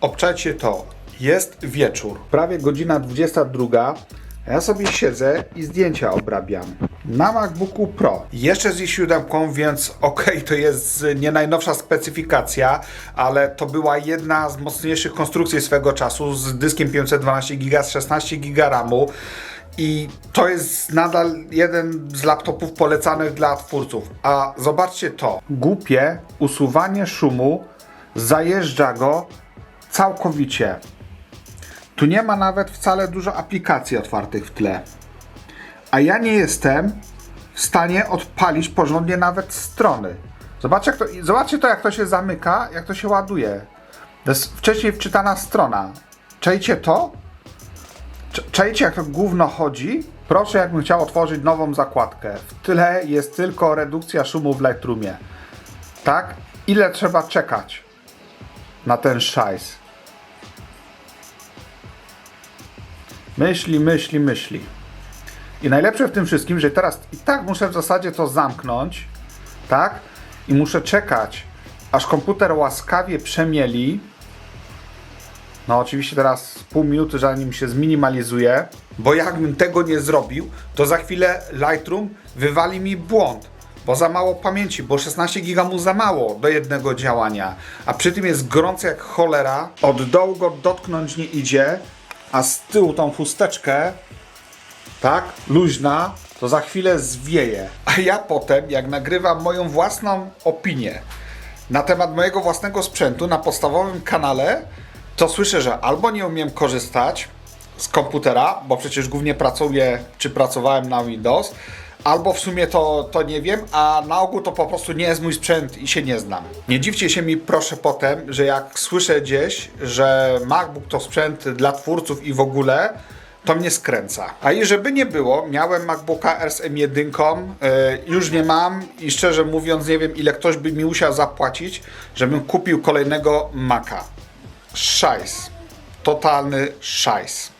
Obczajcie to. Jest wieczór. Prawie godzina 22. a Ja sobie siedzę i zdjęcia obrabiam. Na MacBooku Pro. Jeszcze z i7, więc okej, to jest nie najnowsza specyfikacja, ale to była jedna z mocniejszych konstrukcji swego czasu z dyskiem 512 GB, z 16 GB RAMu. I to jest nadal jeden z laptopów polecanych dla twórców. A zobaczcie to. Głupie usuwanie szumu zajeżdża go całkowicie. Tu nie ma nawet wcale dużo aplikacji otwartych w tle. A ja nie jestem w stanie odpalić porządnie nawet strony. Zobaczcie, to, zobaczcie to, jak to się zamyka, jak to się ładuje. To jest wcześniej wczytana strona. Czajcie to? Cz- Czajcie, jak to gówno chodzi? Proszę, jakbym chciał otworzyć nową zakładkę. W tyle jest tylko redukcja szumu w Lightroomie. Tak? Ile trzeba czekać na ten szajs? Myśli, myśli, myśli. I najlepsze w tym wszystkim, że teraz i tak muszę w zasadzie to zamknąć, tak? I muszę czekać, aż komputer łaskawie przemieli. No oczywiście teraz pół minuty, zanim się zminimalizuje, bo jakbym tego nie zrobił, to za chwilę Lightroom wywali mi błąd, bo za mało pamięci, bo 16 giga mu za mało do jednego działania, a przy tym jest gorący jak cholera, od dołu go dotknąć nie idzie, a z tyłu tą chusteczkę tak, luźna, to za chwilę zwieje. A ja potem, jak nagrywam moją własną opinię na temat mojego własnego sprzętu na podstawowym kanale, to słyszę, że albo nie umiem korzystać z komputera, bo przecież głównie pracuję, czy pracowałem na Windows, albo w sumie to, to nie wiem, a na ogół to po prostu nie jest mój sprzęt i się nie znam. Nie dziwcie się mi proszę potem, że jak słyszę gdzieś, że MacBook to sprzęt dla twórców i w ogóle, to mnie skręca. A i żeby nie było, miałem MacBooka Air z M1, yy, już nie mam i szczerze mówiąc nie wiem ile ktoś by mi musiał zapłacić, żebym kupił kolejnego Maca. Szajs. Totalny szajs.